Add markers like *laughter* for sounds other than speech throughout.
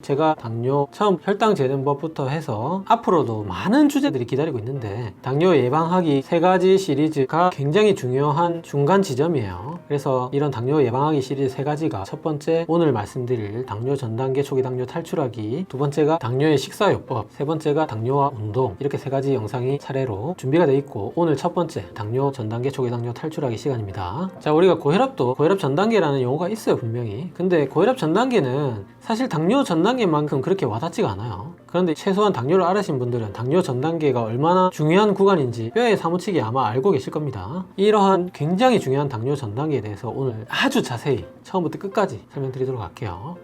제가 당뇨 처음 혈당 재는 법부터 해서 앞으로도 많은 주제들이 기다리고 있는데 당뇨 예방하기 세 가지 시리즈가 굉장히 중요한 중간 지점이에요. 그래서 이런 당뇨 예방하기 시리즈 세 가지가 첫 번째 오늘 말씀드릴 당뇨 전 단계 초기 당뇨 탈출하기, 두 번째가 당뇨의 식사요법, 세 번째가 당뇨와 운동 이렇게 세 가지 영상이 차례로 준비가 돼 있고 오늘 첫 번째 당뇨 전 단계 초기 당뇨 탈출하기 시간입니다. 자 우리가 고혈압도 고혈압 전 단계라는 용어가 있어요 분명히. 근데 고혈압 전 단계는 사실 당뇨 전 단계만큼 그렇게 와닿지가 않아요. 그런데 최소한 당뇨를 알으신 분들은 당뇨 전 단계가 얼마나 중요한 구간인지 뼈에 사무치게 아마 알고 계실 겁니다. 이러한 굉장히 중요한 당뇨 전 단계에 대해서 오늘 아주 자세히 처음부터 끝까지 설명드리도록 할게요.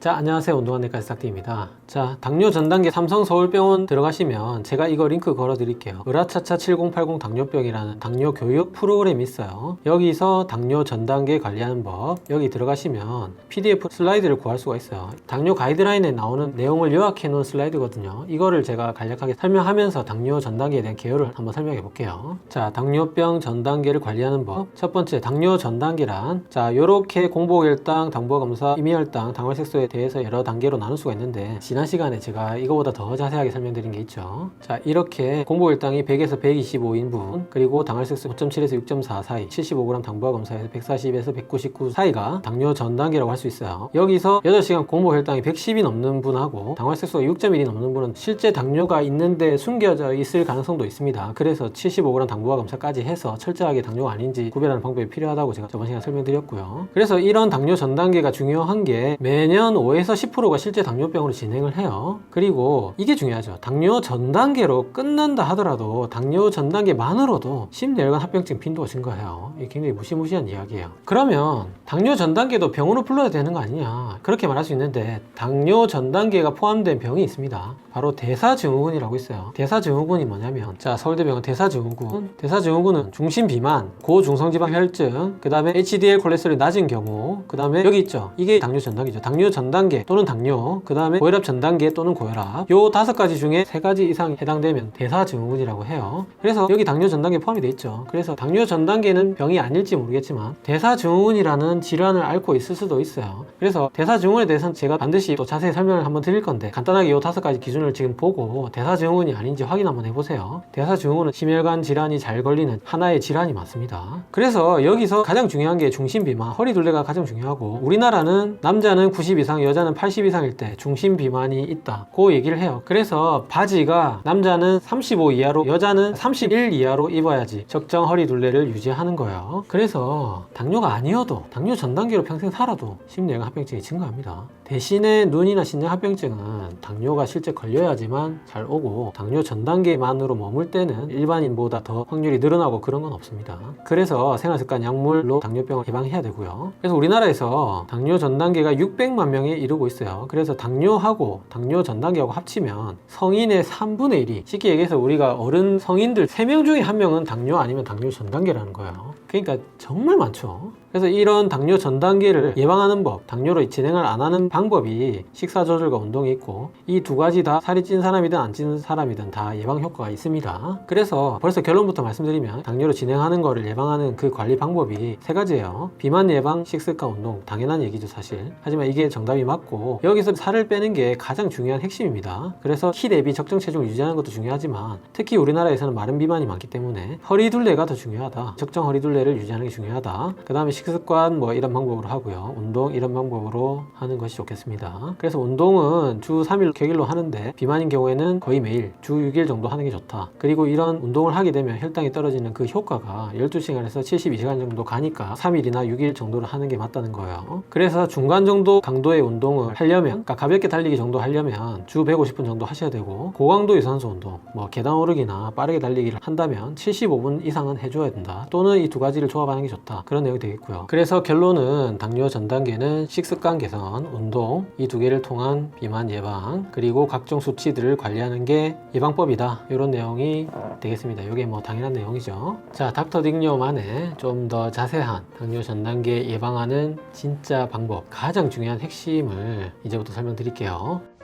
자, 안녕하세요. 운동안내과 스탁디입니다. 자, 당뇨 전 단계 삼성 서울병원 들어가시면 제가 이거 링크 걸어 드릴게요. 으라차차 7080 당뇨병이라는 당뇨 교육 프로그램이 있어요. 여기서 당뇨 전 단계 관리하는 법, 여기 들어가시면 PDF 슬라이드를 구할 수가 있어요. 당뇨 가이드라인에 나오는 내용을 요약해 놓은 슬라이드거든요. 이거를 제가 간략하게 설명하면서 당뇨 전 단계에 대한 개요를 한번 설명해 볼게요. 자, 당뇨병 전 단계를 관리하는 법. 첫 번째, 당뇨 전 단계란 자, 요렇게 공복혈당, 당부검사, 임의혈당, 당활색소에 대해서 여러 단계로 나눌 수가 있는데 지난 시간에 제가 이거보다 더 자세하게 설명드린 게 있죠. 자, 이렇게 공복혈당이 100에서 125인분, 그리고 당활색소 5.7에서 6.4 사이, 75g 당부화 검사에서 140에서 199 사이가 당뇨 전 단계라고 할 수 있어요. 여기서 8시간 공복혈당이 110이 넘는 분하고 당활색소가 6.1이 넘는 분은 실제 당뇨가 있는데 숨겨져 있을 가능성도 있습니다. 그래서 75g 당부화 검사까지 해서 철저하게 당뇨가 아닌지 구별하는 방법이 필요하다고 제가 저번 시간에 설명드렸고요. 그래서 이런 당뇨 전 단계가 중요한 게 매년 5에서 10%가 실제 당뇨병으로 진행을 해요. 그리고 이게 중요하죠. 당뇨 전 단계로 끝난다 하더라도 당뇨 전 단계만으로도 심내혈관 합병증 빈도가 증가해요. 이게 굉장히 무시무시한 이야기예요. 그러면 당뇨 전 단계도 병으로 불러야 되는 거 아니냐 그렇게 말할 수 있는데 당뇨 전 단계가 포함된 병이 있습니다. 바로 대사증후군이라고 있어요. 대사증후군이 뭐냐면 자 서울대병원 대사증후군 대사증후군은 중심 비만, 고중성지방 혈증, 그 다음에 HDL 콜레스테롤이 낮은 경우, 그 다음에 여기 있죠. 이게 당뇨 전 단계죠. 당뇨 전 단계 또는 당뇨, 그 다음에 고혈압 전 단계 또는 고혈압. 요 다섯 가지 중에 세 가지 이상 해당되면 대사증후군이라고 해요. 그래서 여기 당뇨 전 단계 포함이 돼 있죠. 그래서 당뇨 전 단계는 병이 아닐지 모르겠지만 대사증후군이라는 질환을 앓고 있을 수도 있어요. 그래서 대사증후군에 대해서는 제가 반드시 또 자세히 설명을 한번 드릴 건데 간단하게 요 다섯 가지 기준을 지금 보고 대사증후군이 아닌지 확인 한번 해보세요. 대사증후군은 심혈관 질환이 잘 걸리는 하나의 질환이 맞습니다. 그래서 여기서 가장 중요한 게 중심비만, 허리 둘레가 가장 중요하고 우리나라는 남자는 90 이상, 여자는 80 이상일 때 중심 비만이 있다. 그 얘기를 해요. 그래서 바지가 남자는 35 이하로, 여자는 31 이하로 입어야지 적정 허리 둘레를 유지하는 거예요. 그래서 당뇨가 아니어도 당뇨 전 단계로 평생 살아도 심내관 합병증이 증가합니다. 대신에 눈이나 신장 합병증은 당뇨가 실제 걸려야지만 잘 오고 당뇨 전 단계만으로 머물 때는 일반인보다 더 확률이 늘어나고 그런 건 없습니다. 그래서 생활습관 약물로 당뇨병을 예방해야 되고요. 그래서 우리나라에서 당뇨 전 단계가 600만 명에 이르고 있어요. 그래서 당뇨하고 당뇨 전 단계하고 합치면 성인의 3분의 1이 쉽게 얘기해서 우리가 어른 성인들 3명 중에 한 명은 당뇨 아니면 당뇨 전 단계라는 거예요. 그러니까 정말 많죠. 그래서 이런 당뇨 전 단계를 예방하는 법, 당뇨로 진행을 안 하는 방 법이 식사 조절과 운동이 있고 이 두 가지 다 살이 찐 사람이든 안 찐 사람이든 다 예방 효과가 있습니다. 그래서 벌써 결론부터 말씀드리면 당뇨로 진행하는 거를 예방하는 그 관리 방법이 세 가지예요. 비만 예방, 식습관, 운동 당연한 얘기죠 사실. 하지만 이게 정답이 맞고 여기서 살을 빼는 게 가장 중요한 핵심입니다. 그래서 키 대비 적정 체중을 유지하는 것도 중요하지만 특히 우리나라에서는 마른 비만이 많기 때문에 허리 둘레가 더 중요하다. 적정 허리 둘레를 유지하는 게 중요하다. 그 다음에 식습관 뭐 이런 방법으로 하고요. 운동 이런 방법으로 하는 것이 좋 겠습니다. 그래서 운동은 주 3일 격일로 하는데 비만인 경우에는 거의 매일 주 6일 정도 하는 게 좋다. 그리고 이런 운동을 하게 되면 혈당이 떨어지는 그 효과가 12시간에서 72시간 정도 가니까 3일이나 6일 정도를 하는 게 맞다는 거예요. 그래서 중간 정도 강도의 운동을 하려면 그러니까 가볍게 달리기 정도 하려면 주 150분 정도 하셔야 되고 고강도 유산소 운동 뭐 계단 오르기나 빠르게 달리기를 한다면 75분 이상은 해줘야 된다. 또는 이 두 가지를 조합하는 게 좋다. 그런 내용이 되겠고요. 그래서 결론은 당뇨 전 단계는 식습관 개선, 운동 이 두 개를 통한 비만 예방 그리고 각종 수치들을 관리하는 게 예방법이다. 이런 내용이 되겠습니다. 이게 뭐 당연한 내용이죠. 자, 닥터 딩뇨만의 좀더 자세한 당뇨 전 단계 예방하는 진짜 방법, 가장 중요한 핵심을 이제부터 설명드릴게요.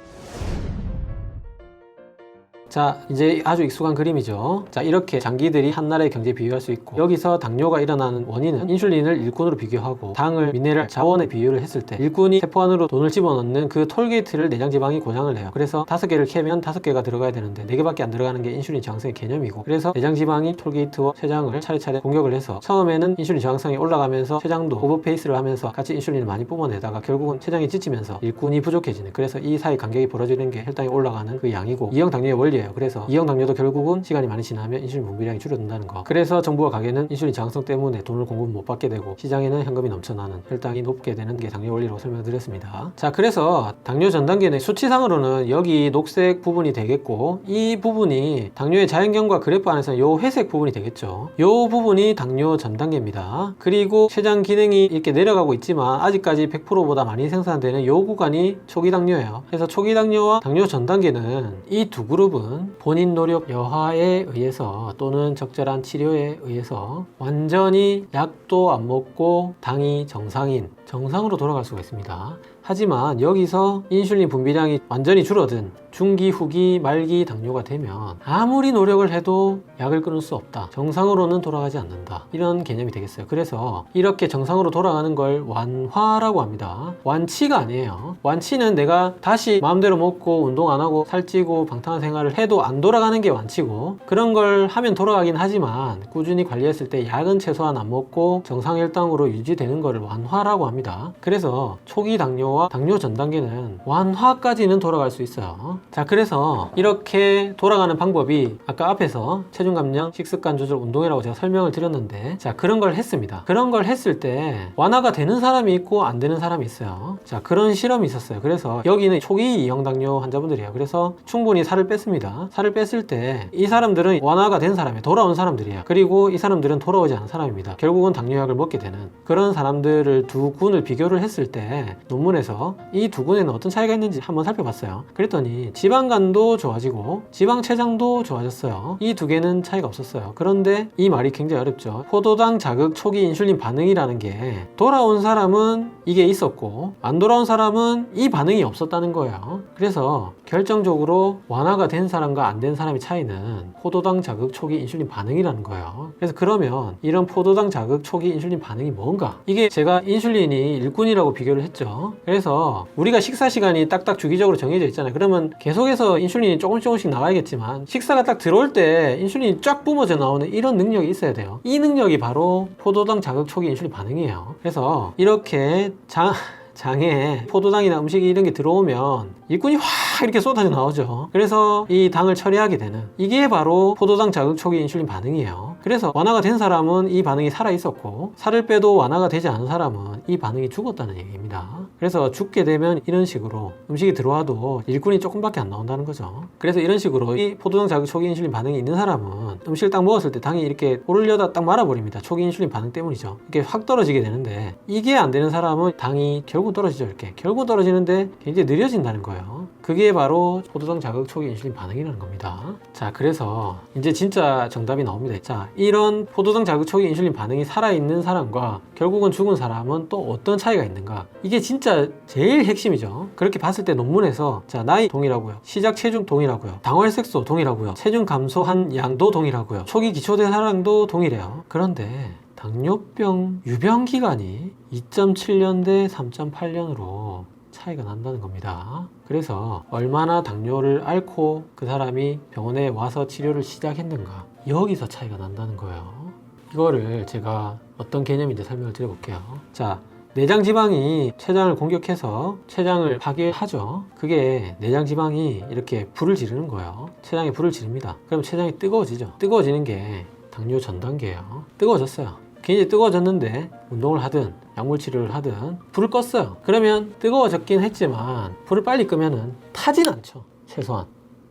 자, 이제 아주 익숙한 그림이죠. 자, 이렇게 장기들이 한 나라의 경제 비유할 수 있고 여기서 당뇨가 일어나는 원인은 인슐린을 일꾼으로 비교하고 당을 미네랄 자원에 비유를 했을 때 일꾼이 세포 안으로 돈을 집어넣는 그 톨게이트를 내장 지방이 고장을 내요. 그래서 다섯 개를 캐면 다섯 개가 들어가야 되는데 네 개밖에 안 들어가는 게 인슐린 저항성의 개념이고 그래서 내장 지방이 톨게이트와 췌장을 차례차례 공격을 해서 처음에는 인슐린 저항성이 올라가면서 췌장도 오버페이스를 하면서 같이 인슐린을 많이 뿜어내다가 결국은 췌장이 지치면서 일꾼이 부족해지는 그래서 이 사이 간격이 벌어지는 게 혈당이 올라가는 그 양이고 이형 당뇨의 원리 예요. 그래서 이형 당뇨도 결국은 시간이 많이 지나면 인슐린 분비량이 줄어든다는 거. 그래서 정부와 가게는 인슐린 저항성 때문에 돈을 공급 못 받게 되고 시장에는 현금이 넘쳐나는 혈당이 높게 되는 게 당뇨 원리라고 설명드렸습니다. 자, 그래서 당뇨 전 단계는 수치상으로는 여기 녹색 부분이 되겠고 이 부분이 당뇨의 자연경과 그래프 안에서는 요 회색 부분이 되겠죠. 요 부분이 당뇨 전 단계입니다. 그리고 췌장 기능이 이렇게 내려가고 있지만 아직까지 100%보다 많이 생산되는 요 구간이 초기 당뇨예요. 그래서 초기 당뇨와 당뇨 전 단계는 이 두 그룹은 본인 노력 여하에 의해서 또는 적절한 치료에 의해서 완전히 약도 안 먹고 당이 정상인 정상으로 돌아갈 수가 있습니다. 하지만 여기서 인슐린 분비량이 완전히 줄어든 중기, 후기, 말기 당뇨가 되면 아무리 노력을 해도 약을 끊을 수 없다. 정상으로는 돌아가지 않는다. 이런 개념이 되겠어요. 그래서 이렇게 정상으로 돌아가는 걸 완화라고 합니다. 완치가 아니에요. 완치는 내가 다시 마음대로 먹고 운동 안 하고 살찌고 방탕한 생활을 해도 안 돌아가는 게 완치고 그런 걸 하면 돌아가긴 하지만 꾸준히 관리했을 때 약은 최소한 안 먹고 정상 혈당으로 유지되는 거를 완화라고 합니다. 그래서 초기 당뇨와 당뇨 전 단계는 완화까지는 돌아갈 수 있어요. 자, 그래서 이렇게 돌아가는 방법이 아까 앞에서 체중 감량, 식습관 조절, 운동이라고 제가 설명을 드렸는데 자, 그런 걸 했습니다. 그런 걸 했을 때 완화가 되는 사람이 있고 안 되는 사람이 있어요. 자, 그런 실험이 있었어요. 그래서 여기는 초기 이형 당뇨 환자분들이에요. 그래서 충분히 살을 뺐습니다. 살을 뺐을 때 이 사람들은 완화가 된 사람이에요. 돌아온 사람들이에요. 그리고 이 사람들은 돌아오지 않은 사람입니다. 결국은 당뇨약을 먹게 되는 그런 사람들을 두 군을 비교를 했을 때 논문에서 이 두 군에는 어떤 차이가 있는지 한번 살펴봤어요. 그랬더니 지방간도 좋아지고 지방 췌장도 좋아졌어요. 이 두 개는 차이가 없었어요. 그런데 이 말이 굉장히 어렵죠. 포도당 자극 초기 인슐린 반응이라는 게 돌아온 사람은 이게 있었고 안 돌아온 사람은 이 반응이 없었다는 거예요. 그래서 결정적으로 완화가 된 사람과 안 된 사람의 차이는 포도당 자극 초기 인슐린 반응이라는 거예요. 그래서 그러면 이런 포도당 자극 초기 인슐린 반응이 뭔가? 이게 제가 인슐린이 일꾼이라고 비교를 했죠. 그래서 우리가 식사 시간이 딱딱 주기적으로 정해져 있잖아요. 그러면 계속해서 인슐린이 조금씩 조금씩 나와야겠지만 식사가 딱 들어올 때 인슐린이 쫙 뿜어져 나오는 이런 능력이 있어야 돼요. 이 능력이 바로 포도당 자극 초기 인슐린 반응이에요. 그래서 이렇게 장 *laughs* 장에 포도당이나 음식이 이런 게 들어오면 일꾼이 확 이렇게 쏟아져 나오죠. 그래서 이 당을 처리하게 되는 이게 바로 포도당 자극 초기 인슐린 반응이에요. 그래서 완화가 된 사람은 이 반응이 살아 있었고 살을 빼도 완화가 되지 않은 사람은 이 반응이 죽었다는 얘기입니다. 그래서 죽게 되면 이런 식으로 음식이 들어와도 일꾼이 조금밖에 안 나온다는 거죠. 그래서 이런 식으로 이 포도당 자극 초기 인슐린 반응이 있는 사람은 음식을 딱 먹었을 때 당이 이렇게 오르려다 딱 말아버립니다. 초기 인슐린 반응 때문이죠. 이게 확 떨어지게 되는데 이게 안 되는 사람은 당이 결국 떨어지죠. 이렇게 결국 떨어지는데 굉장히 느려진다는 거예요. 그게 바로 포도당 자극 초기 인슐린 반응이라는 겁니다. 자, 그래서 이제 진짜 정답이 나옵니다. 자, 이런 포도당 자극 초기 인슐린 반응이 살아있는 사람과 결국은 죽은 사람은 또 어떤 차이가 있는가? 이게 진짜 제일 핵심이죠. 그렇게 봤을 때 논문에서 자, 나이 동일하고요. 시작 체중 동일하고요. 당활색소 동일하고요. 체중 감소한 양도 동일하고요. 초기 기초대사량도 동일해요. 그런데 당뇨병 유병 기간이 2.7년 대 3.8년으로 차이가 난다는 겁니다. 그래서 얼마나 당뇨를 앓고 그 사람이 병원에 와서 치료를 시작했는가 여기서 차이가 난다는 거예요. 이거를 제가 어떤 개념인지 설명을 드려볼게요. 자, 내장 지방이 췌장을 공격해서 췌장을 파괴하죠. 그게 내장 지방이 이렇게 불을 지르는 거예요. 췌장에 불을 지릅니다. 그럼 췌장이 뜨거워지죠. 뜨거워지는 게 당뇨 전 단계예요. 뜨거워졌어요. 굉장히 뜨거워졌는데 운동을 하든 약물 치료를 하든 불을 껐어요. 그러면 뜨거워졌긴 했지만 불을 빨리 끄면은 타진 않죠. 최소한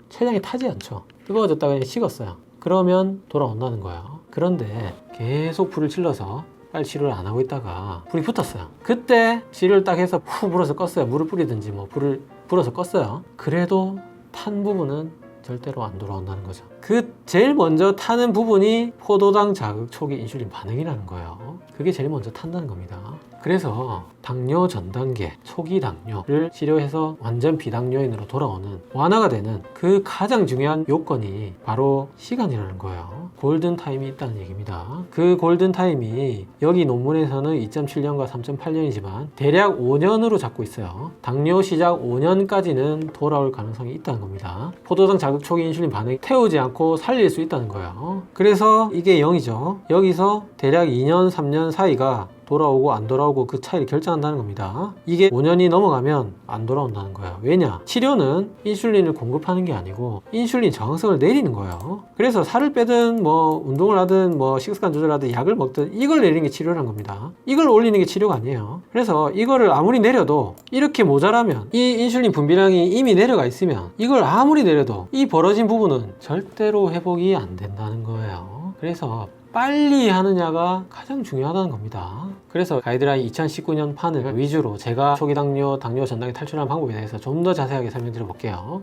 췌장이 타지 않죠. 뜨거워졌다가 그냥 식었어요. 그러면 돌아온다는 거예요. 그런데 계속 불을 질러서 빨리 치료를 안 하고 있다가 불이 붙었어요. 그때 치료를 딱 해서 푹 불어서 껐어요. 물을 뿌리든지 뭐 불을 불어서 껐어요. 그래도 탄 부분은 절대로 안 돌아온다는 거죠. 그 제일 먼저 타는 부분이 포도당 자극 초기 인슐린 반응이라는 거예요. 그게 제일 먼저 탄다는 겁니다. 그래서 당뇨 전 단계 초기 당뇨를 치료해서 완전 비당뇨인으로 돌아오는 완화가 되는 그 가장 중요한 요건이 바로 시간이라는 거예요. 골든 타임이 있다는 얘기입니다. 그 골든 타임이 여기 논문에서는 2.7년과 3.8년이지만 대략 5년으로 잡고 있어요. 당뇨 시작 5년까지는 돌아올 가능성이 있다는 겁니다. 포도당 자극 초기 인슐린 반응 태우지 않고 살릴 수 있다는 거예요. 그래서 이게 0이죠. 여기서 대략 2년, 3년 사이가 돌아오고 안 돌아오고 그 차이를 결정한다는 겁니다. 이게 5년이 넘어가면 안 돌아온다는 거예요. 왜냐? 치료는 인슐린을 공급하는 게 아니고 인슐린 저항성을 내리는 거예요. 그래서 살을 빼든 뭐 운동을 하든 뭐 식습관 조절하든 약을 먹든 이걸 내리는 게 치료라는 겁니다. 이걸 올리는 게 치료가 아니에요. 그래서 이거를 아무리 내려도 이렇게 모자라면 이 인슐린 분비량이 이미 내려가 있으면 이걸 아무리 내려도 이 벌어진 부분은 절대로 회복이 안 된다는 거예요. 그래서 빨리 하느냐가 가장 중요하다는 겁니다. 그래서 가이드라인 2019년 판을 위주로 제가 초기 당뇨, 당뇨 전당에 탈출하는 방법에 대해서 좀 더 자세하게 설명드려 볼게요.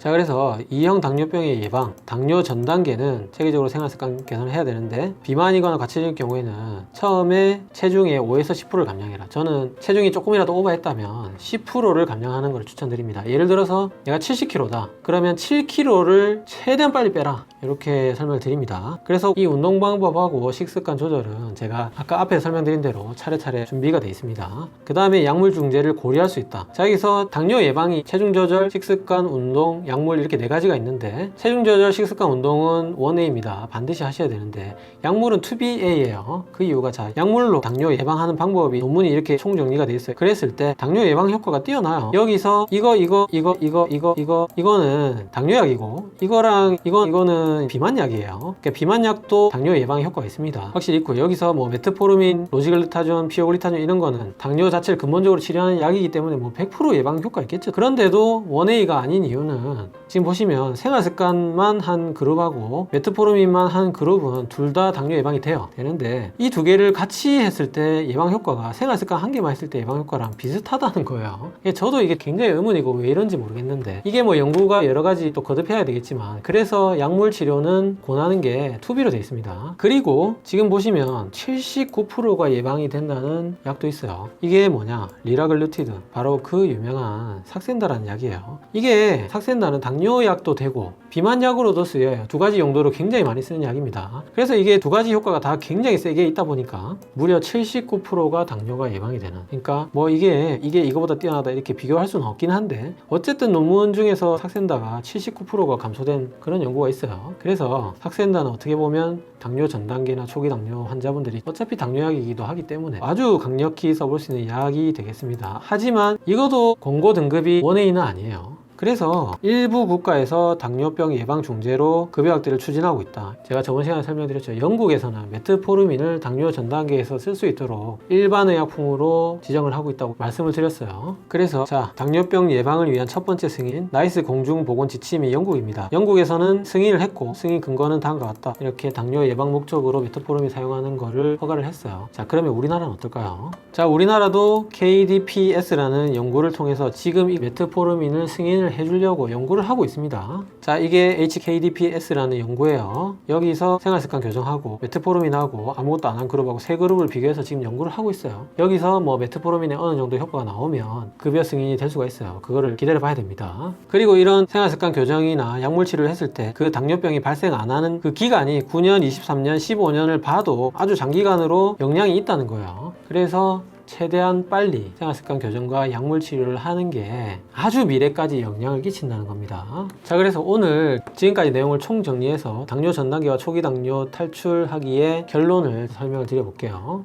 자 그래서 2형 당뇨병의 예방, 당뇨 전 단계는 체계적으로 생활 습관 개선을 해야 되는데 비만이거나 과체중일 경우에는 처음에 체중의 5에서 10%를 감량해라. 저는 체중이 조금이라도 오버했다면 10%를 감량하는 걸 추천드립니다. 예를 들어서 내가 70kg다. 그러면 7kg를 최대한 빨리 빼라. 이렇게 설명을 드립니다. 그래서 이 운동 방법하고 식습관 조절은 제가 아까 앞에 설명드린 대로 차례차례 준비가 되어 있습니다. 그 다음에 약물 중재를 고려할 수 있다. 자 여기서 당뇨 예방이 체중 조절, 식습관, 운동, 약물 이렇게 네 가지가 있는데 체중 조절, 식습관, 운동은 1A입니다. 반드시 하셔야 되는데 약물은 2BA예요. 그 이유가 자 약물로 당뇨 예방하는 방법이 논문이 이렇게 총정리가 되어 있어요. 그랬을 때 당뇨 예방 효과가 뛰어나요. 여기서 이거 이거 이거 이거 이거 이거 이거는 당뇨약이고 이거랑 이거 이거는 비만약이에요. 그러니까 비만약도 당뇨 예방 효과가 있습니다. 확실히 있고 여기서 뭐 메트포르민, 로지글루타존, 피오글리타존 이런 거는 당뇨 자체를 근본적으로 치료하는 약이기 때문에 뭐 100% 예방 효과 있겠죠. 그런데도 1A가 아닌 이유는 지금 보시면 생활 습관만 한 그룹하고 메트포르민만 한 그룹은 둘 다 당뇨 예방이 돼요. 되는데 이 두 개를 같이 했을 때 예방 효과가 생활 습관 한 개만 했을 때 예방 효과랑 비슷하다는 거예요. 이게 저도 이게 굉장히 의문이고 왜 이런지 모르겠는데 이게 뭐 연구가 여러 가지 또 거듭해야 되겠지만 그래서 약물 치료는 권하는 게 투비로 되어 있습니다. 그리고 지금 보시면 79%가 예방이 된다는 약도 있어요. 이게 뭐냐? 리라글루티드. 바로 그 유명한 삭센다라는 약이에요. 이게 삭센다 는 당뇨약도 되고 비만약으로도 쓰여요. 두 가지 용도로 굉장히 많이 쓰는 약입니다. 그래서 이게 두 가지 효과가 다 굉장히 세게 있다 보니까 무려 79%가 당뇨가 예방이 되는. 그러니까 뭐 이게 이게 이거보다 뛰어나다 이렇게 비교할 수는 없긴 한데 어쨌든 논문 중에서 삭센다가 79%가 감소된 그런 연구가 있어요. 그래서 삭센다는 어떻게 보면 당뇨 전 단계나 초기 당뇨 환자분들이 어차피 당뇨약이기도 하기 때문에 아주 강력히 써볼 수 있는 약이 되겠습니다. 하지만 이것도 권고 등급이 1A는 아니에요. 그래서 일부 국가에서 당뇨병 예방 중재로 급여약들을 추진하고 있다. 제가 저번 시간에 설명드렸죠. 영국에서는 메트포르민을 당뇨 전 단계에서 쓸 수 있도록 일반 의약품으로 지정을 하고 있다고 말씀을 드렸어요. 그래서 자 당뇨병 예방을 위한 첫 번째 승인 나이스 공중 보건 지침이 영국입니다. 영국에서는 승인을 했고 승인 근거는 다음과 같다. 이렇게 당뇨 예방 목적으로 메트포르민 사용하는 거를 허가를 했어요. 자 그러면 우리나라는 어떨까요? 자 우리나라도 KDPS라는 연구를 통해서 지금 이 메트포르민을 승인을 해주려고 연구를 하고 있습니다. 자, 이게 HKDPS라는 연구예요. 여기서 생활습관 교정하고 메트포르민하고 아무것도 안 한 그룹하고 세 그룹을 비교해서 지금 연구를 하고 있어요. 여기서 뭐 메트포르민에 어느 정도 효과가 나오면 급여 승인이 될 수가 있어요. 그거를 기다려 봐야 됩니다. 그리고 이런 생활습관 교정이나 약물 치료를 했을 때 그 당뇨병이 발생 안 하는 그 기간이 9년, 23년, 15년을 봐도 아주 장기간으로 영향이 있다는 거예요. 그래서 최대한 빨리 생활습관 교정과 약물 치료를 하는 게 아주 미래까지 영향을 끼친다는 겁니다. 자, 그래서 오늘 지금까지 내용을 총정리해서 당뇨 전 단계와 초기 당뇨 탈출하기의 결론을 설명을 드려볼게요.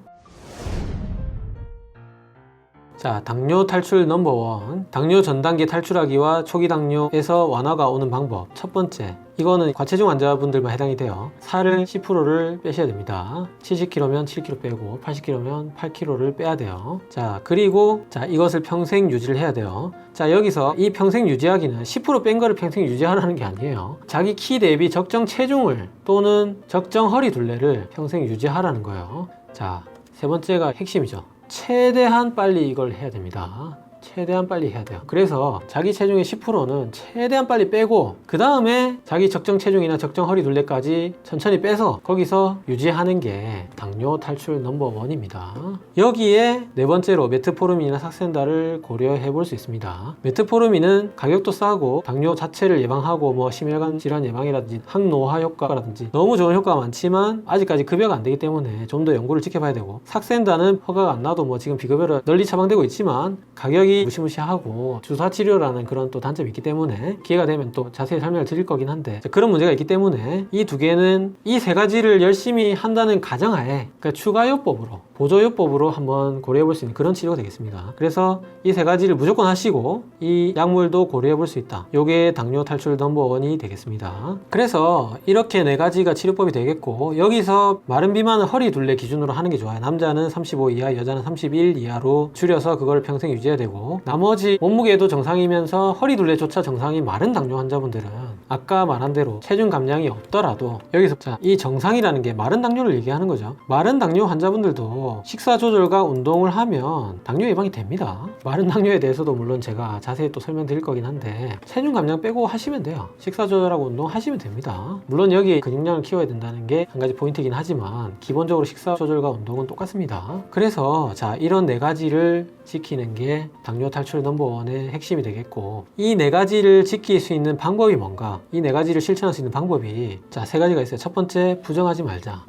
자, 당뇨 탈출 넘버원. 당뇨 전 단계 탈출하기와 초기 당뇨에서 완화가 오는 방법. 첫 번째. 이거는 과체중 환자분들만 해당이 돼요. 살을 10%를 빼셔야 됩니다. 70kg면 7kg 빼고 80kg면 8kg를 빼야 돼요. 자, 그리고 자, 이것을 평생 유지를 해야 돼요. 자, 여기서 이 평생 유지하기는 10%뺀 거를 평생 유지하라는 게 아니에요. 자기 키 대비 적정 체중을 또는 적정 허리 둘레를 평생 유지하라는 거예요. 자, 세 번째가 핵심이죠. 최대한 빨리 이걸 해야 됩니다. 최대한 빨리 해야 돼요. 그래서 자기 체중의 10%는 최대한 빨리 빼고 그 다음에 자기 적정 체중이나 적정 허리 둘레까지 천천히 빼서 거기서 유지하는 게 당뇨 탈출 넘버 원입니다. 여기에 네 번째로 메트포르민이나 삭센다를 고려해 볼 수 있습니다. 메트포르민은 가격도 싸고 당뇨 자체를 예방하고 뭐 심혈관 질환 예방이라든지 항노화 효과라든지 너무 좋은 효과가 많지만 아직까지 급여가 안 되기 때문에 좀 더 연구를 지켜봐야 되고 삭센다는 허가가 안 나도 뭐 지금 비급여로 널리 처방되고 있지만 가격이 무시무시하고 주사 치료라는 그런 또 단점이 있기 때문에 기회가 되면 또 자세히 설명을 드릴 거긴 한데 그런 문제가 있기 때문에 이 두 개는 이 세 가지를 열심히 한다는 가정하에 그러니까 추가요법으로 보조요법으로 한번 고려해 볼 수 있는 그런 치료가 되겠습니다. 그래서 이 세 가지를 무조건 하시고 이 약물도 고려해 볼 수 있다. 요게 당뇨 탈출 넘버원이 되겠습니다. 그래서 이렇게 네 가지가 치료법이 되겠고 여기서 마른 비만은 허리 둘레 기준으로 하는 게 좋아요. 남자는 35 이하, 여자는 31 이하로 줄여서 그걸 평생 유지해야 되고 나머지 몸무게도 정상이면서 허리 둘레조차 정상인 마른 당뇨 환자분들은 아까 말한 대로 체중 감량이 없더라도 여기서 자, 이 정상이라는 게 마른 당뇨를 얘기하는 거죠. 마른 당뇨 환자분들도 식사 조절과 운동을 하면 당뇨 예방이 됩니다. 마른 당뇨에 대해서도 물론 제가 자세히 또 설명드릴 거긴 한데 체중 감량 빼고 하시면 돼요. 식사 조절하고 운동 하시면 됩니다. 물론 여기 근육량을 키워야 된다는 게 한 가지 포인트이긴 하지만 기본적으로 식사 조절과 운동은 똑같습니다. 그래서 자 이런 네 가지를 지키는 게 당뇨 탈출 넘버원의 핵심이 되겠고 이 네 가지를 지킬 수 있는 방법이 뭔가 이 네 가지를 실천할 수 있는 방법이 자 세 가지가 있어요. 첫 번째 부정하지 말자.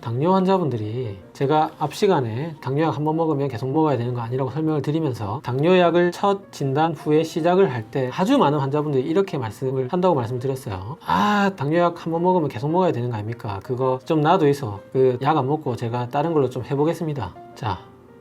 당뇨 환자분들이 제가 앞 시간에 당뇨약 한 번 먹으면 계속 먹어야 되는 거 아니라고 설명을 드리면서 당뇨약을 첫 진단 후에 시작을 할 때 아주 많은 환자분들이 이렇게 말씀을 한다고 말씀드렸어요. 아 당뇨약 한 번 먹으면 계속 먹어야 되는 거 아닙니까? 그거 좀 놔둬 있어. 그 약 안 먹고 제가 다른 걸로 좀 해보겠습니다. 자.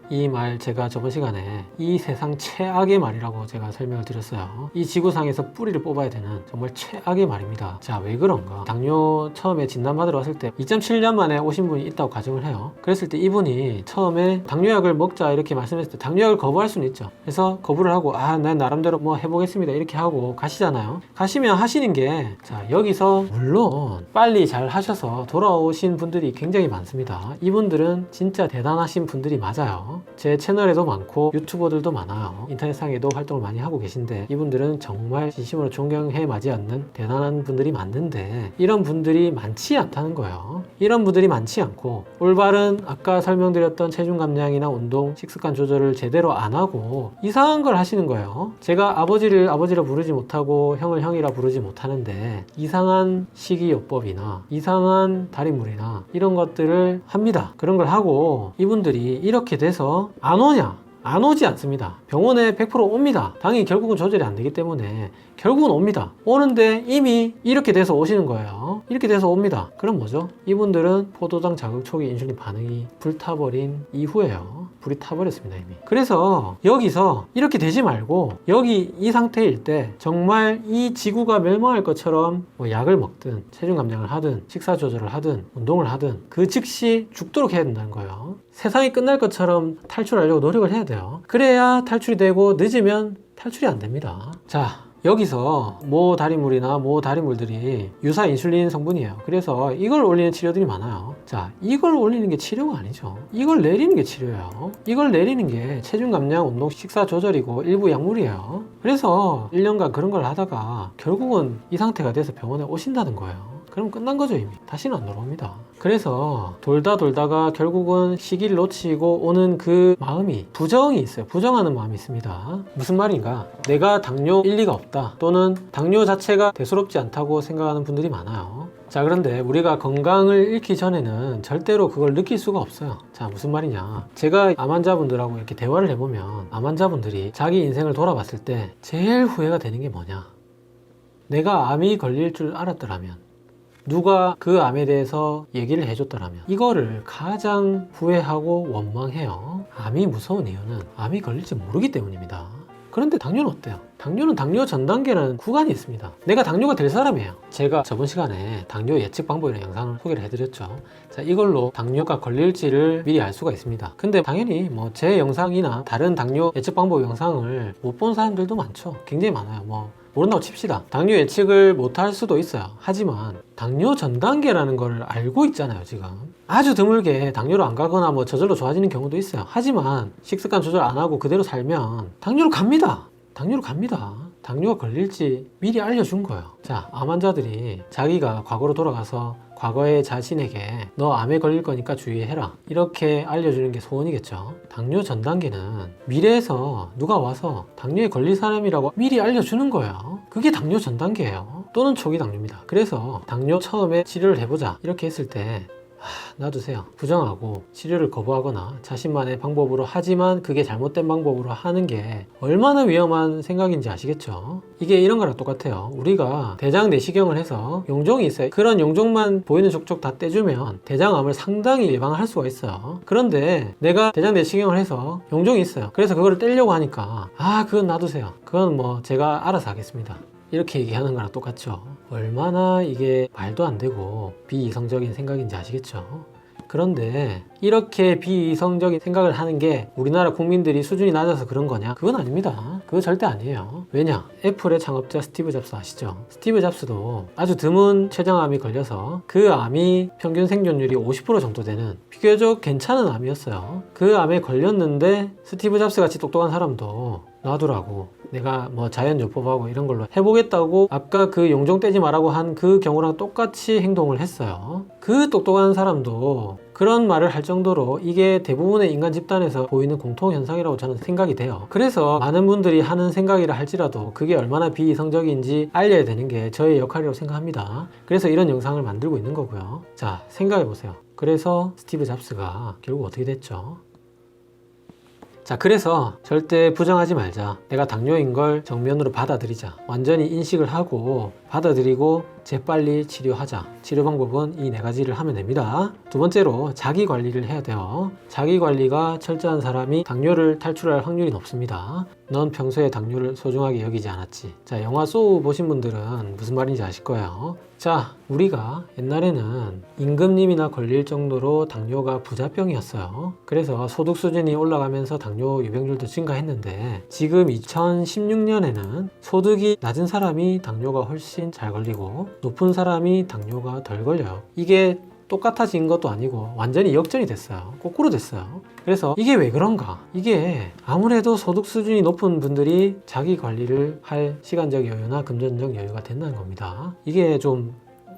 이 말 제가 저번 시간에 이 세상 최악의 말이라고 제가 설명을 드렸어요. 이 지구상에서 뿌리를 뽑아야 되는 정말 최악의 말입니다. 자, 왜 그런가? 당뇨 처음에 진단받으러 왔을 때 2.7년 만에 오신 분이 있다고 가정을 해요. 그랬을 때 이분이 처음에 당뇨약을 먹자 이렇게 말씀했을 때 당뇨약을 거부할 수는 있죠. 그래서 거부를 하고 아, 난 나름대로 뭐 해보겠습니다. 이렇게 하고 가시잖아요. 가시면 하시는 게 자, 여기서 물론 빨리 잘 하셔서 돌아오신 분들이 굉장히 많습니다. 이분들은 진짜 대단하신 분들이 맞아요. 제 채널에도 많고 유튜버들도 많아요. 인터넷상에도 활동을 많이 하고 계신데 이분들은 정말 진심으로 존경해 마지 않는 대단한 분들이 맞는데 이런 분들이 많지 않다는 거예요. 이런 분들이 많지 않고 올바른 아까 설명드렸던 체중 감량이나 운동, 식습관 조절을 제대로 안 하고 이상한 걸 하시는 거예요. 제가 아버지를 아버지라 부르지 못하고 형을 형이라 부르지 못하는데 이상한 식이요법이나 이상한 다리물이나 이런 것들을 합니다. 그런 걸 하고 이분들이 이렇게 돼서 안 오냐? 안 오지 않습니다. 병원에 100% 옵니다. 당연히 결국은 조절이 안 되기 때문에 결국은 옵니다. 오는데 이미 이렇게 돼서 오시는 거예요. 이렇게 돼서 옵니다. 그럼 뭐죠? 이분들은 포도당 자극 초기 인슐린 반응이 불타버린 이후에요. 불이 타버렸습니다, 이미. 그래서 여기서 이렇게 되지 말고 여기 이 상태일 때 정말 이 지구가 멸망할 것처럼 뭐 약을 먹든 체중 감량을 하든 식사 조절을 하든 운동을 하든 그 즉시 죽도록 해야 된다는 거예요. 세상이 끝날 것처럼 탈출하려고 노력을 해야 돼요. 그래야 탈출이 되고 늦으면 탈출이 안 됩니다. 자, 여기서 모 다리물이나 모 다리물들이 유사 인슐린 성분이에요. 그래서 이걸 올리는 치료들이 많아요. 자, 이걸 올리는 게 치료가 아니죠. 이걸 내리는 게 치료예요. 이걸 내리는 게 체중 감량, 운동, 식사 조절이고 일부 약물이에요. 그래서 1년간 그런 걸 하다가 결국은 이 상태가 돼서 병원에 오신다는 거예요. 그럼 끝난 거죠 이미. 다시는 안 돌아옵니다. 그래서 돌다 돌다가 결국은 시기를 놓치고 오는 그 마음이 부정이 있어요. 부정하는 마음이 있습니다. 무슨 말인가? 내가 당뇨 일리가 없다. 또는 당뇨 자체가 대수롭지 않다고 생각하는 분들이 많아요. 자 그런데 우리가 건강을 잃기 전에는 절대로 그걸 느낄 수가 없어요. 자 무슨 말이냐? 제가 암 환자분들하고 이렇게 대화를 해보면 암 환자분들이 자기 인생을 돌아봤을 때 제일 후회가 되는 게 뭐냐? 내가 암이 걸릴 줄 알았더라면 누가 그 암에 대해서 얘기를 해줬더라면 이거를 가장 후회하고 원망해요. 암이 무서운 이유는 암이 걸릴지 모르기 때문입니다. 그런데 당뇨는 어때요? 당뇨는 당뇨 전 단계라는 구간이 있습니다. 내가 당뇨가 될 사람이에요. 제가 저번 시간에 당뇨 예측 방법이라는 영상을 소개를 해드렸죠. 자, 이걸로 당뇨가 걸릴지를 미리 알 수가 있습니다. 근데 당연히 뭐 제 영상이나 다른 당뇨 예측 방법 영상을 못 본 사람들도 많죠. 굉장히 많아요. 뭐 모른다고 칩시다. 당뇨 예측을 못할 수도 있어요. 하지만 당뇨 전 단계라는 걸 알고 있잖아요, 지금. 아주 드물게 당뇨로 안 가거나 뭐 저절로 좋아지는 경우도 있어요. 하지만 식습관 조절 안 하고 그대로 살면 당뇨로 갑니다. 당뇨로 갑니다. 당뇨가 걸릴지 미리 알려준 거예요. 자, 암 환자들이 자기가 과거로 돌아가서 과거의 자신에게 너 암에 걸릴 거니까 주의해라. 이렇게 알려주는 게 소원이겠죠. 당뇨 전 단계는 미래에서 누가 와서 당뇨에 걸릴 사람이라고 미리 알려주는 거예요. 그게 당뇨 전 단계예요. 또는 초기 당뇨입니다. 그래서 당뇨 처음에 치료를 해보자. 이렇게 했을 때 하, 놔두세요. 부정하고 치료를 거부하거나 자신만의 방법으로 하지만 그게 잘못된 방법으로 하는 게 얼마나 위험한 생각인지 아시겠죠? 이게 이런 거랑 똑같아요. 우리가 대장 내시경을 해서 용종이 있어요. 그런 용종만 보이는 족족 다 떼주면 대장암을 상당히 예방할 수가 있어요. 그런데 내가 대장 내시경을 해서 용종이 있어요. 그래서 그거를 떼려고 하니까 아 그건 놔두세요. 그건 뭐 제가 알아서 하겠습니다. 이렇게 얘기하는 거랑 똑같죠. 얼마나 이게 말도 안 되고 비이성적인 생각인지 아시겠죠? 그런데 이렇게 비이성적인 생각을 하는 게 우리나라 국민들이 수준이 낮아서 그런 거냐? 그건 아닙니다. 그거 절대 아니에요. 왜냐? 애플의 창업자 스티브 잡스 아시죠? 스티브 잡스도 아주 드문 췌장암이 걸려서 그 암이 평균 생존율이 50% 정도 되는 비교적 괜찮은 암이었어요. 그 암에 걸렸는데 스티브 잡스 같이 똑똑한 사람도 놔두라고 내가 뭐 자연요법하고 이런 걸로 해보겠다고 아까 그 용종 떼지 말라고 한 그 경우랑 똑같이 행동을 했어요. 그 똑똑한 사람도 그런 말을 할 정도로 이게 대부분의 인간 집단에서 보이는 공통 현상이라고 저는 생각이 돼요. 그래서 많은 분들이 하는 생각이라 할지라도 그게 얼마나 비이성적인지 알려야 되는 게 저의 역할이라고 생각합니다. 그래서 이런 영상을 만들고 있는 거고요. 자, 생각해 보세요. 그래서 스티브 잡스가 결국 어떻게 됐죠? 자, 그래서 절대 부정하지 말자. 내가 당뇨인 걸 정면으로 받아들이자. 완전히 인식을 하고 받아들이고 재빨리 치료하자. 치료 방법은 이 네 가지를 하면 됩니다. 두 번째로 자기 관리를 해야 돼요. 자기 관리가 철저한 사람이 당뇨를 탈출할 확률이 높습니다. 넌 평소에 당뇨를 소중하게 여기지 않았지. 자, 영화 소우 보신 분들은 무슨 말인지 아실 거예요. 자, 우리가 옛날에는 임금님이나 걸릴 정도로 당뇨가 부자병이었어요. 그래서 소득 수준이 올라가면서 당뇨 유병률도 증가했는데 지금 2016년에는 소득이 낮은 사람이 당뇨가 훨씬 잘 걸리고 높은 사람이 당뇨가 덜 걸려요. 이게 똑같아진 것도 아니고 완전히 역전이 됐어요. 거꾸로 됐어요. 그래서 이게 왜 그런가? 이게 아무래도 소득 수준이 높은 분들이 자기 관리를 할 시간적 여유나 금전적 여유가 된다는 겁니다. 이게 좀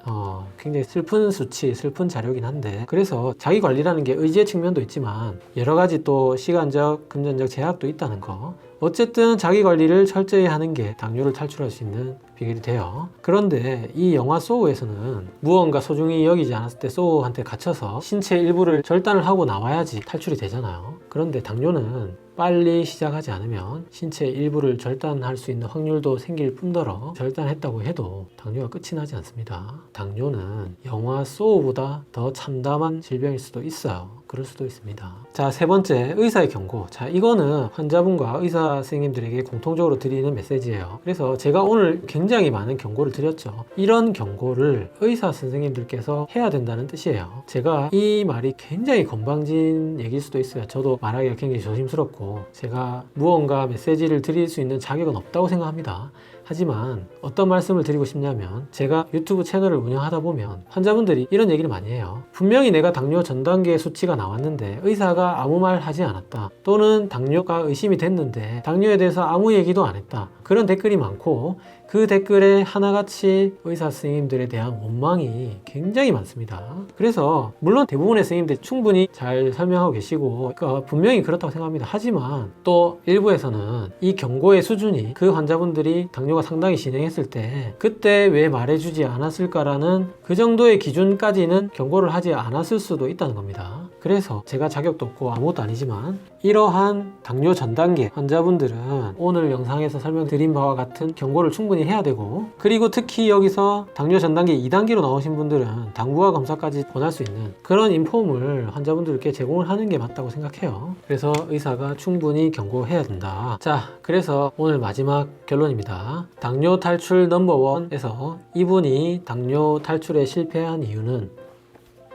어, 굉장히 슬픈 수치, 슬픈 자료긴 한데 그래서 자기 관리라는 게 의지의 측면도 있지만 여러 가지 또 시간적, 금전적 제약도 있다는 거 어쨌든 자기 관리를 철저히 하는 게 당뇨를 탈출할 수 있는 비결이 돼요. 그런데 이 영화 소우에서는 무언가 소중히 여기지 않았을 때 소우한테 갇혀서 신체 일부를 절단을 하고 나와야지 탈출이 되잖아요. 그런데 당뇨는 빨리 시작하지 않으면 신체 일부를 절단할 수 있는 확률도 생길 뿐더러 절단했다고 해도 당뇨가 끝이 나지 않습니다. 당뇨는 영화 소우보다 더 참담한 질병일 수도 있어요. 그럴 수도 있습니다. 자, 세 번째, 의사의 경고. 자, 이거는 환자분과 의사 선생님들에게 공통적으로 드리는 메시지예요. 그래서 제가 오늘 굉장히 많은 경고를 드렸죠. 이런 경고를 의사 선생님들께서 해야 된다는 뜻이에요. 제가 이 말이 굉장히 건방진 얘기일 수도 있어요. 저도 말하기가 굉장히 조심스럽고 제가 무언가 메시지를 드릴 수 있는 자격은 없다고 생각합니다. 하지만 어떤 말씀을 드리고 싶냐면 제가 유튜브 채널을 운영하다 보면 환자분들이 이런 얘기를 많이 해요. 분명히 내가 당뇨 전 단계 수치가 나왔는데 의사가 아무 말 하지 않았다. 또는 당뇨가 의심이 됐는데 당뇨에 대해서 아무 얘기도 안 했다. 그런 댓글이 많고 그 댓글에 하나같이 의사 선생님들에 대한 원망이 굉장히 많습니다. 그래서 물론 대부분의 선생님들 충분히 잘 설명하고 계시고 그러니까 분명히 그렇다고 생각합니다. 하지만 또 일부에서는 이 경고의 수준이 그 환자분들이 당뇨가 상당히 진행했을 때 그때 왜 말해주지 않았을까라는 그 정도의 기준까지는 경고를 하지 않았을 수도 있다는 겁니다. 그래서 제가 자격도 없고 아무것도 아니지만 이러한 당뇨 전 단계 환자분들은 오늘 영상에서 설명드린 바와 같은 경고를 충분히 해야 되고 그리고 특히 여기서 당뇨 전 단계 2단계로 나오신 분들은 당부와 검사까지 권할 수 있는 그런 인폼을 환자분들께 제공을 하는 게 맞다고 생각해요. 그래서 의사가 충분히 경고해야 된다. 자, 그래서 오늘 마지막 결론입니다. 당뇨 탈출 넘버원에서 이분이 당뇨 탈출에 실패한 이유는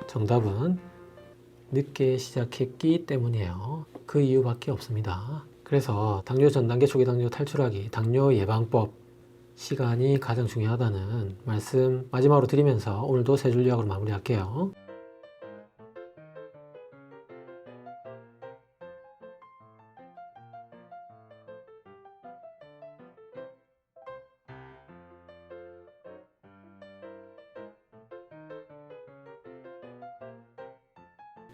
정답은 늦게 시작했기 때문이에요. 그 이유밖에 없습니다. 그래서 당뇨 전 단계 초기 당뇨 탈출하기 당뇨 예방법 시간이 가장 중요하다는 말씀 마지막으로 드리면서 오늘도 세 줄 요약으로 마무리할게요.